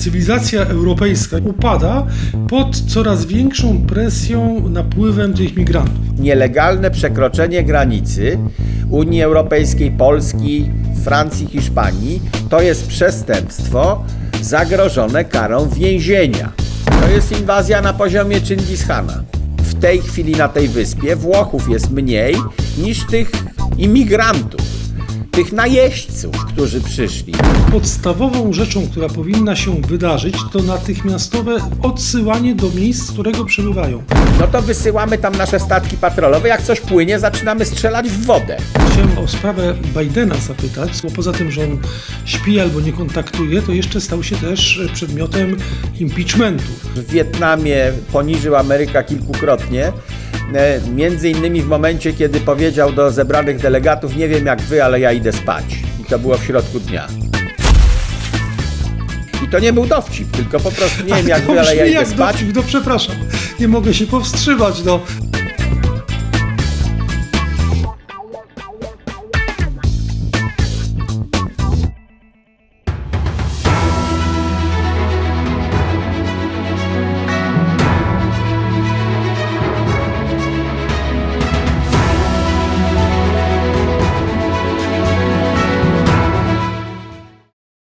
Cywilizacja europejska upada pod coraz większą presją, napływem tych migrantów. Nielegalne przekroczenie granicy Unii Europejskiej, Polski, Francji, Hiszpanii to jest przestępstwo zagrożone karą więzienia. To jest inwazja na poziomie Chingis-Khana. W tej chwili na tej wyspie Włochów jest mniej niż tych imigrantów, tych najeźdźców, którzy przyszli. Podstawową rzeczą, która powinna się wydarzyć, to natychmiastowe odsyłanie do miejsc, z którego przybywają. No to wysyłamy tam nasze statki patrolowe, jak coś płynie, zaczynamy strzelać w wodę. Chciałem o sprawę Bidena zapytać, bo poza tym, że on śpi albo nie kontaktuje, to jeszcze stał się też przedmiotem impeachmentu. w Wietnamie poniżył Ameryka kilkukrotnie. E, Między innymi w momencie, kiedy powiedział do zebranych delegatów: Nie wiem jak wy, ale ja idę spać. I to było w środku dnia. I to nie był dowcip, tylko po prostu nie wiem jak To wy, ale ja idę jak spać. dowcip, no przepraszam, nie mogę się powstrzymać, no.